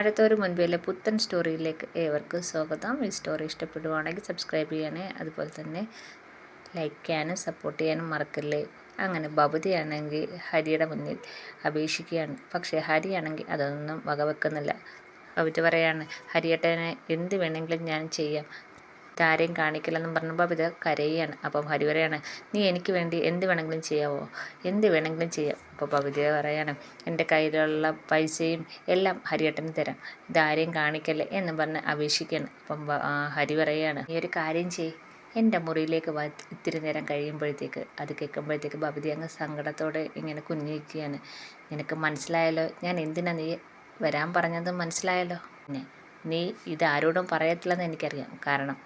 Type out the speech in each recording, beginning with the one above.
അടുത്ത ഒരു മുൻപിലെ പുത്തൻ സ്റ്റോറിയിലേക്ക് ഏവർക്കും സ്വാഗതം. ഈ സ്റ്റോറി ഇഷ്ടപ്പെടുവാണെങ്കിൽ സബ്സ്ക്രൈബ് ചെയ്യണേ അതുപോലെ തന്നെ ലൈക്ക് ചെയ്യാനും സപ്പോർട്ട് ചെയ്യാനും മറക്കല്ലേ? അങ്ങനെ ഭവതിയാണെങ്കിൽ ഹരിയുടെ മുന്നിൽ അപേക്ഷിക്കുകയാണ്. പക്ഷേ ഹരിയാണെങ്കിൽ അതൊന്നും വകവെക്കുന്നില്ല. ഭവതി പറയാണ് ഹരിയേട്ടനെ എന്ത് വേണമെങ്കിലും ഞാൻ ചെയ്യാം. ഇതാരെയും കാണിക്കില്ലെന്നും പറഞ്ഞപ്പോൾ ബബിത കരയുകയാണ്. അപ്പം ഹരി പറയാണ് നീ എനിക്ക് വേണ്ടി എന്ത് വേണമെങ്കിലും ചെയ്യാവോ? എന്ത് വേണമെങ്കിലും ചെയ്യാം. അപ്പോൾ ബബിത പറയാണ് എന്റെ കയ്യിലുള്ള പൈസയും എല്ലാം ഹരിയേട്ടന് തരാം. ഇതാരെയും കാണിക്കല്ലേ? എന്ന് പറഞ്ഞ് അപേക്ഷിക്കുകയാണ്. അപ്പം ഹരി പറയാണ് നീ ഒരു കാര്യം ചെയ് എന്റെ മുറിയിലേക്ക് വ ഇത്തിരി നേരം കഴിയുമ്പോഴത്തേക്ക്. അത് കേൾക്കുമ്പോഴത്തേക്ക് ബബിതി അങ്ങ് സങ്കടത്തോടെ ഇങ്ങനെ കുഞ്ഞിരിക്കുകയാണ് നിനക്ക് മനസ്സിലായല്ലോ? ഞാൻ എന്തിനാ നീ വരാൻ പറഞ്ഞത് മനസ്സിലായല്ലോ? പിന്നെ നീ ഇത് ആരോടും പറയത്തില്ലെന്ന് എനിക്കറിയാം. കാരണം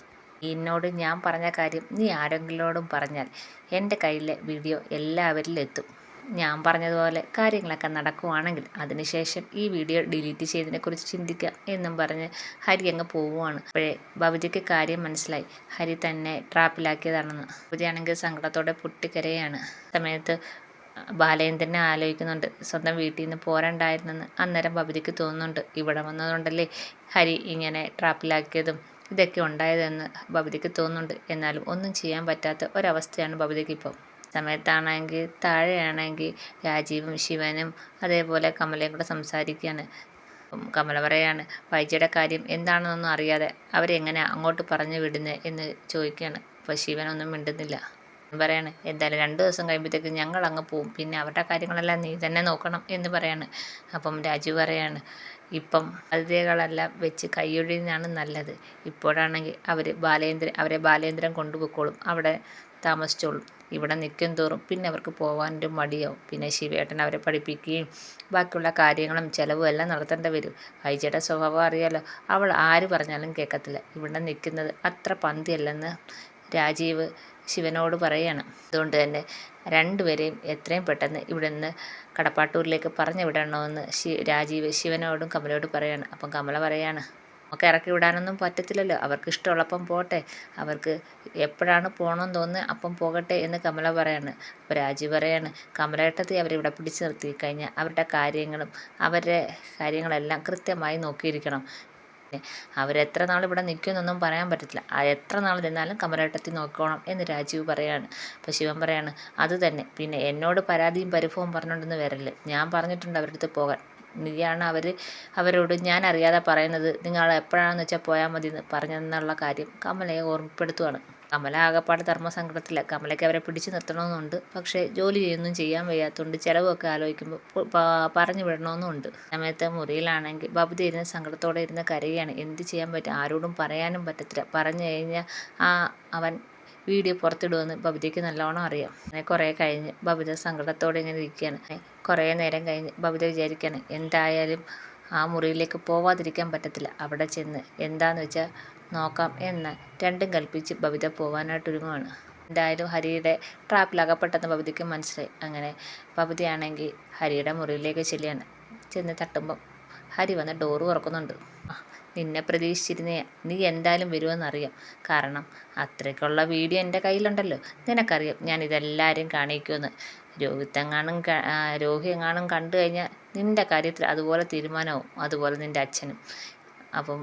എന്നോട് ഞാൻ പറഞ്ഞ കാര്യം നീ ആരെങ്കിലോടും പറഞ്ഞാൽ എന്റെ കയ്യിലെ വീഡിയോ എല്ലാവരിലും എത്തും. ഞാൻ പറഞ്ഞതുപോലെ കാര്യങ്ങളൊക്കെ നടക്കുവാണെങ്കിൽ അതിനുശേഷം ഈ വീഡിയോ ഡിലീറ്റ് ചെയ്തതിനെക്കുറിച്ച് ചിന്തിക്കുക എന്നും പറഞ്ഞ് ഹരി അങ്ങ് പോവുകയാണ് അപ്പോഴേ ഭവിജയ്ക്ക് കാര്യം മനസ്സിലായി. ഹരി തന്നെ ട്രാപ്പിലാക്കിയതാണെന്ന്. ഭവിജയാണെങ്കിൽ സങ്കടത്തോടെ പൊട്ടിക്കരയാണ്. സമയത്ത് ബാലേന്ദ്രനെ ആലോചിക്കുന്നുണ്ട്. സ്വന്തം വീട്ടിൽ നിന്ന് പോരണ്ടായിരുന്നെന്ന് അന്നേരം ബബിതയ്ക്ക് തോന്നുന്നുണ്ട്. ഇവിടെ വന്നതുകൊണ്ടല്ലേ ഹരി ഇങ്ങനെ ട്രാപ്പിലാക്കിയതും ഇതൊക്കെ ഉണ്ടായതെന്ന് ബബിതയ്ക്ക് തോന്നുന്നുണ്ട്. എന്നാലും ഒന്നും ചെയ്യാൻ പറ്റാത്ത ഒരവസ്ഥയാണ് ഭവതിക്ക് ഇപ്പോൾ സമയത്താണെങ്കിൽ താഴെയാണെങ്കിൽ രാജീവും ശിവനും അതേപോലെ കമലയും കൂടെ സംസാരിക്കുകയാണ്. കമല പറയാണ് വൈജയുടെ കാര്യം എന്താണെന്നൊന്നും അറിയാതെ അവരെങ്ങനെ അങ്ങോട്ട് പറഞ്ഞു വിടുന്നത് എന്ന് ചോദിക്കുകയാണ്. അപ്പോൾ ശിവനൊന്നും മിണ്ടുന്നില്ല. പറയാണ് എന്തായാലും രണ്ട് ദിവസം കഴിയുമ്പോഴത്തേക്ക് ഞങ്ങൾ അങ്ങ് പോവും. പിന്നെ അവരുടെ കാര്യങ്ങളെല്ലാം നീ തന്നെ നോക്കണം എന്ന് പറയാണ്. അപ്പം രാജു പറയാണ് ഇപ്പം അതിഥികളെല്ലാം വെച്ച് കൈയൊഴിയുന്നതാണ് നല്ലത്. ഇപ്പോഴാണെങ്കിൽ അവർ ബാലേന്ദ്ര അവരെ ബാലേന്ദ്രൻ കൊണ്ടുപോയിക്കോളും. അവിടെ താമസിച്ചോളും. ഇവിടെ നിൽക്കും തോറും പിന്നെ അവർക്ക് പോകാനൊരു മടിയാവും. പിന്നെ ശിവേട്ടൻ അവരെ പഠിപ്പിക്കുകയും ബാക്കിയുള്ള കാര്യങ്ങളും ചിലവും എല്ലാം നടത്തേണ്ടി വരും. ഹൈജയുടെ സ്വഭാവം അറിയാലോ. അവൾ ആര് പറഞ്ഞാലും കേൾക്കത്തില്ല. ഇവിടെ നിൽക്കുന്നത് അത്ര പന്തിയല്ലെന്ന് രാജീവ് ശിവനോട് പറയാണ്. അതുകൊണ്ട് തന്നെ രണ്ടുപേരെയും എത്രയും പെട്ടെന്ന് ഇവിടെ നിന്ന് കടപ്പാട്ടൂരിലേക്ക് പറഞ്ഞു വിടണമെന്ന് ശി രാജീവ് ശിവനോടും കമലയോടും പറയാണ്. അപ്പം കമല പറയാണ് നമുക്ക് ഇറക്കി വിടാനൊന്നും പറ്റത്തില്ലല്ലോ. അവർക്ക് ഇഷ്ടമുള്ളപ്പം പോട്ടെ. അവർക്ക് എപ്പോഴാണ് പോകണമെന്ന് തോന്നുന്നത് അപ്പം പോകട്ടെ എന്ന് കമല പറയാണ്. അപ്പോൾ രാജീവ് പറയാണ് കമലേട്ടത്തി അവരിവിടെ പിടിച്ചു നിർത്തി കഴിഞ്ഞാൽ അവരുടെ കാര്യങ്ങളും അവരുടെ കാര്യങ്ങളെല്ലാം കൃത്യമായി നോക്കിയിരിക്കണം. അവരെത്ര നാൾ ഇവിടെ നിൽക്കുമെന്നൊന്നും പറയാൻ പറ്റത്തില്ല. എത്ര നാൾ നിന്നാലും കമലേട്ടത്തി നോക്കണം എന്ന് രാജീവ് പറയാണ്. അപ്പോൾ ശിവൻ പറയാണ് അത് തന്നെ. പിന്നെ എന്നോട് പരാതിയും പരിഭവവും പറഞ്ഞുകൊണ്ടൊന്നും വരല്ലേ? ഞാൻ പറഞ്ഞിട്ടുണ്ട് അവരുടെ അടുത്ത് പോകാൻ. നീയാണ് അവർ അവരോട് ഞാൻ അറിയാതെ പറയുന്നത് നിങ്ങൾ എപ്പോഴാണെന്ന് വെച്ചാൽ പോയാൽ മതി എന്ന് പറഞ്ഞെന്നുള്ള കാര്യം കമലയെ ഓർമ്മപ്പെടുത്തുവാണ്. കമല ആകപ്പാട് ധർമ്മസങ്കടത്തില്ല കമലയ്ക്ക് അവരെ പിടിച്ചു നിർത്തണമെന്നുണ്ട്. പക്ഷേ ജോലി ചെയ്യുന്നും ചെയ്യാൻ വയ്യാത്തതുകൊണ്ട് ചിലവൊക്കെ ആലോചിക്കുമ്പോൾ പറഞ്ഞു വിടണമെന്നുണ്ട്. സമയത്ത് മുറിയിലാണെങ്കിൽ ബബുദി ഇരുന്ന് സങ്കടത്തോടെ ഇരുന്ന് കരയുകയാണ്. എന്ത് ചെയ്യാൻ പറ്റും? ആരോടും പറയാനും പറ്റത്തില്ല. പറഞ്ഞു കഴിഞ്ഞാൽ ആ അവൻ വീഡിയോ പുറത്തിടുമെന്ന് ബബിതയ്ക്ക് നല്ലോണം അറിയാം. അങ്ങനെ കുറേ കഴിഞ്ഞ് ബബിത സങ്കടത്തോടെ ഇങ്ങനെ ഇരിക്കുകയാണ്. കുറേ നേരം കഴിഞ്ഞ് ബബിത വിചാരിക്കുകയാണ് എന്തായാലും ആ മുറിയിലേക്ക് പോവാതിരിക്കാൻ പറ്റത്തില്ല. അവിടെ ചെന്ന് എന്താന്ന് വെച്ചാൽ നോക്കാം എന്ന് രണ്ടും കൽപ്പിച്ച് ബബിത പോവാനായിട്ട് ഒരുങ്ങുവാണ്. എന്തായാലും ഹരിയുടെ ട്രാപ്പിൽ അകപ്പെട്ടെന്ന് ബബിതയ്ക്ക് മനസ്സിലായി. അങ്ങനെ ബബിതയാണെങ്കിൽ ഹരിയുടെ മുറിയിലേക്ക് ചെല്ലുകയാണ്. ചെന്ന് തട്ടുമ്പം ഹരി വന്ന് ഡോറ് തുറക്കുന്നുണ്ട്. നിന്നെ പ്രതീക്ഷിച്ചിരുന്നേ നീ എന്തായാലും വരുമെന്നറിയാം. കാരണം അത്രയ്ക്കുള്ള വീഡിയോ എന്റെ കയ്യിലുണ്ടല്ലോ. നിനക്കറിയാം ഞാൻ ഇതെല്ലാവരും കാണിക്കുമെന്ന്. രോഹിത്തെങ്ങാനും രോഹി എങ്ങാനും കണ്ടു കഴിഞ്ഞാൽ നിന്റെ കാര്യത്തിൽ അതുപോലെ തീരുമാനമാവും അതുപോലെ നിന്റെ അച്ഛനും. അപ്പം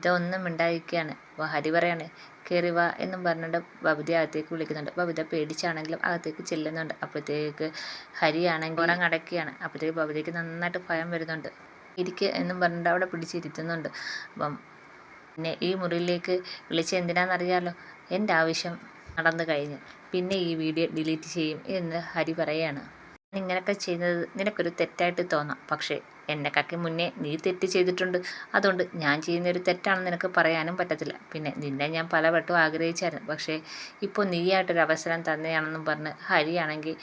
ഇതൊന്നും ഉണ്ടായിരിക്കുകയാണ് അപ്പോൾ ഹരി പറയാണ് കയറി വാ എന്നും പറഞ്ഞുകൊണ്ട് ബബിത അകത്തേക്ക് വിളിക്കുന്നുണ്ട്. ബബിത പേടിച്ചാണെങ്കിലും അകത്തേക്ക് ചെല്ലുന്നുണ്ട്. അപ്പോഴത്തേക്ക് ഹരിയാണെങ്കിൽ ഉറങ്ങടക്കുകയാണ് അടക്കുകയാണ് അപ്പോഴത്തേക്ക് ബബിതയ്ക്ക് നന്നായിട്ട് ഭയം വരുന്നുണ്ട്. ഇരിക്കുക എന്നും പറഞ്ഞിട്ട് അവിടെ പിടിച്ചിരുത്തുന്നുണ്ട്. അപ്പം പിന്നെ ഈ മുറിയിലേക്ക് വിളിച്ച എന്തിനാണെന്നറിയാമല്ലോ എന്റെ ആവശ്യം നടന്നു കഴിഞ്ഞ്. പിന്നെ ഈ വീഡിയോ ഡിലീറ്റ് ചെയ്യും എന്ന് ഹരി പറയാണ്. ഇങ്ങനെയൊക്കെ ചെയ്യുന്നത് നിനക്കൊരു തെറ്റായിട്ട് തോന്നാം. പക്ഷേ എന്നെക്കാക്കി മുന്നേ നീ തെറ്റ് ചെയ്തിട്ടുണ്ട്. അതുകൊണ്ട് ഞാൻ ചെയ്യുന്നൊരു തെറ്റാണെന്ന് നിനക്ക് പറയാനും പറ്റത്തില്ല. പിന്നെ നിന്നെ ഞാൻ പലവട്ടവും ആഗ്രഹിച്ചായിരുന്നു. പക്ഷേ ഇപ്പോൾ നീയായിട്ടൊരു അവസരം തന്നെയാണെന്നും പറഞ്ഞ് ഹരിയാണെങ്കിൽ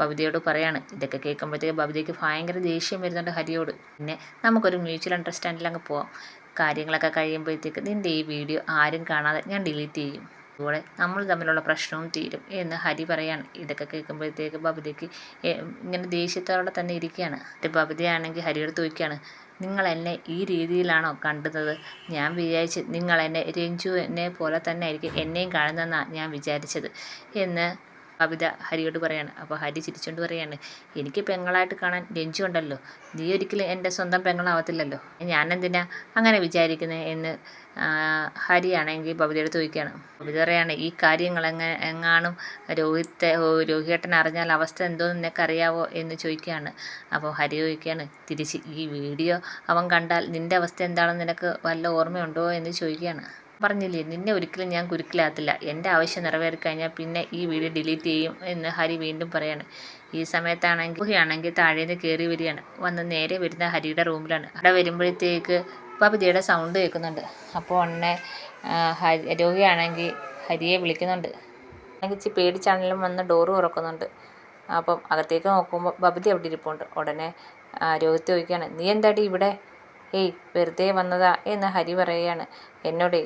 ബബിതയോട് പറയാണ്. ഇതൊക്കെ കേൾക്കുമ്പോഴത്തേക്ക് ബബിതയ്ക്ക് ഭയങ്കര ദേഷ്യം വരുന്നുണ്ട് ഹരിയോട്. പിന്നെ നമുക്കൊരു മ്യൂച്വൽ അണ്ടർസ്റ്റാൻഡിൽ അങ്ങ് പോവാം. കാര്യങ്ങളൊക്കെ കഴിയുമ്പോഴത്തേക്ക് നിന്റെ ഈ വീഡിയോ ആരും കാണാതെ ഞാൻ ഡിലീറ്റ് ചെയ്യും. അതുപോലെ നമ്മൾ തമ്മിലുള്ള പ്രശ്നവും തീരും എന്ന് ഹരി പറയാണ്. ഇതൊക്കെ കേൾക്കുമ്പോഴത്തേക്ക് ബബിതയ്ക്ക് ഇങ്ങനെ ദേഷ്യത്തോടെ തന്നെ ഇരിക്കുകയാണ്. ബബിതയാണെങ്കിൽ ഹരിയോട് ചോദിക്കുകയാണ് നിങ്ങൾ എന്നെ ഈ രീതിയിലാണോ കണ്ടുന്നത് ഞാൻ വിചാരിച്ച് നിങ്ങൾ എന്നെ രഞ്ജു എന്നെ പോലെ തന്നെ ആയിരിക്കും എന്നെയും കാണുന്നതെന്നാണ് ഞാൻ വിചാരിച്ചത് എന്ന് കവിത ഹരിയോട് പറയാണ്. അപ്പോൾ ഹരി ചിരിച്ചുകൊണ്ട് പറയാണ് എനിക്ക് പെങ്ങളായിട്ട് കാണാൻ രഞ്ജുണ്ടല്ലോ നീ ഒരിക്കലും എന്റെ സ്വന്തം പെങ്ങളാവത്തില്ലല്ലോ. ഞാനെന്തിനാ അങ്ങനെ വിചാരിക്കുന്നത് എന്ന് ഹരിയാണെങ്കിൽ ബബിതയുടെ ചോദിക്കുകയാണ്. ബബിത പറയാണ് ഈ കാര്യങ്ങൾ എങ്ങനെ എങ്ങാനും രോഹിത്തെ രോഹിയേട്ടൻ അറിഞ്ഞാൽ അവസ്ഥ എന്തോന്ന് നിനക്കറിയാവോ? എന്ന് ചോദിക്കുകയാണ്. അപ്പോൾ ഹരി ചോദിക്കുകയാണ് തിരിച്ച് ഈ വീഡിയോ അവൻ കണ്ടാൽ നിന്റെ അവസ്ഥ എന്താണെന്ന് നിനക്ക് വല്ല ഓർമ്മയുണ്ടോ? എന്ന് ചോദിക്കുകയാണ്. പറഞ്ഞില്ലേ നിന്നെ ഒരിക്കലും ഞാൻ കുരുക്കിലാത്തില്ല. എന്റെ ആവശ്യം നിറവേറി കഴിഞ്ഞാൽ പിന്നെ ഈ വീഡിയോ ഡിലീറ്റ് ചെയ്യും എന്ന് ഹരി വീണ്ടും പറയാണ്. ഈ സമയത്താണെങ്കിൽ ഗുഹയാണെങ്കിൽ താഴേന്ന് കയറി വരികയാണ്. വന്ന് നേരെ വരുന്ന ഹരിയുടെ റൂമിലാണ്. അവിടെ വരുമ്പോഴത്തേക്ക് ബബിതയുടെ സൗണ്ട് കേൾക്കുന്നുണ്ട്. അപ്പോൾ ഉടനെ ഹരി രോഗിയാണെങ്കിൽ ഹരിയെ വിളിക്കുന്നുണ്ട്. അല്ലെങ്കിൽ പേടിച്ചാണെങ്കിലും വന്ന് ഡോറ് തുറക്കുന്നുണ്ട്. അപ്പം അകത്തേക്ക് നോക്കുമ്പോൾ ബബിതി അവിടെ ഇരിപ്പുണ്ട്. ഉടനെ രോഹിത്ത് ചോദിക്കുകയാണ് നീ എന്താടി ഇവിടെ? ഏയ് വെറുതെ വന്നതാ എന്ന് ഹരി പറയുകയാണ്. എന്നോടേ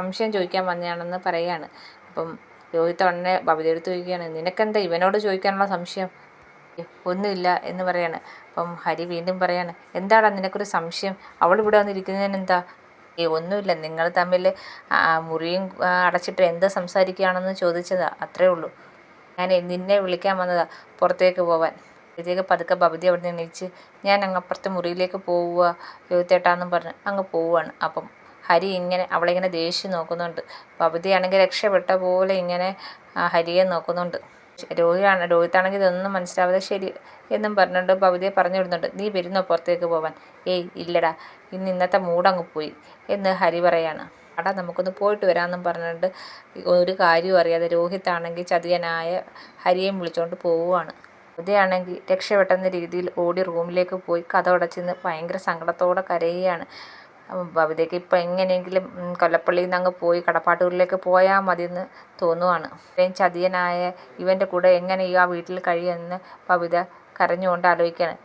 സംശയം ചോദിക്കാൻ വന്നതാണെന്ന് പറയുകയാണ് അപ്പം രോഹിത് ഉടനെ ബബിതയെടുത്ത് ചോദിക്കുകയാണ് നിനക്കെന്താ ഇവനോട് ചോദിക്കാനുള്ള സംശയം? ഒന്നുമില്ല എന്ന് പറയാണ്. അപ്പം ഹരി വീണ്ടും പറയാണ് എന്താടാ നിനക്കൊരു സംശയം? അവൾ ഇവിടെ വന്നിരിക്കുന്നതിന് എന്താ ഏ ഒന്നുമില്ല നിങ്ങൾ തമ്മിൽ മുറിയും അടച്ചിട്ട് എന്താ സംസാരിക്കുകയാണെന്ന് ചോദിച്ചതാ അത്രേ ഉള്ളൂ. ഞാൻ നിന്നെ വിളിക്കാൻ വന്നതാ പുറത്തേക്ക് പോവാൻ. അപ്പോഴത്തേക്ക് പതുക്കെ ഭവതി അവിടെ നിന്ന് എണീച്ച് ഞാൻ അങ്ങപ്പുറത്തെ മുറിയിലേക്ക് പോവുക യുവത്തേട്ടാന്നും പറഞ്ഞ് അങ്ങ് പോവുകയാണ്. അപ്പം ഹരി ഇങ്ങനെ അവളിങ്ങനെ ദേഷ്യം നോക്കുന്നുണ്ട്. ഭവതിയാണെങ്കിൽ രക്ഷപ്പെട്ട പോലെ ഇങ്ങനെ ഹരിയെ നോക്കുന്നുണ്ട്. രോഹിയാണ് രോഹിത്താണെങ്കിൽ ഇതൊന്നും മനസ്സിലാവാതെ ശരി എന്നും പറഞ്ഞുകൊണ്ട് ഭവതിയെ പറഞ്ഞു വിടുന്നുണ്ട്. നീ വരുന്നോ പുറത്തേക്ക് പോവാൻ? ഏയ് ഇല്ലടാ. ഇന്ന് ഇന്നത്തെ മൂടങ്ങ് പോയി എന്ന് ഹരി പറയാണ്. അടാ നമുക്കൊന്ന് പോയിട്ട് വരാമെന്നും പറഞ്ഞുകൊണ്ട് ഒരു കാര്യവും അറിയാതെ രോഹിത്താണെങ്കിൽ ചതിയനായ ഹരിയെയും വിളിച്ചുകൊണ്ട് പോവുകയാണ് ഭവതിയാണെങ്കിൽ രക്ഷപ്പെട്ടെന്ന രീതിയിൽ ഓടി റൂമിലേക്ക് പോയി കഥ ഉടച്ചിന്ന് ഭയങ്കര സങ്കടത്തോടെ കരയുകയാണ്. ഭവിതയ്ക്ക് ഇപ്പം എങ്ങനെയെങ്കിലും കൊല്ലപ്പള്ളിയിൽ നിന്ന് അങ്ങ് പോയി കടപ്പാട്ടൂരിലേക്ക് പോയാൽ മതിയെന്ന് തോന്നുവാണ്. ഇത്രയും ചതിയനായ ഇവന്റെ കൂടെ എങ്ങനെ ഈ ആ വീട്ടിൽ കഴിയുമെന്ന് ഭവിത കരഞ്ഞുകൊണ്ട് ആലോചിക്കുകയാണ്.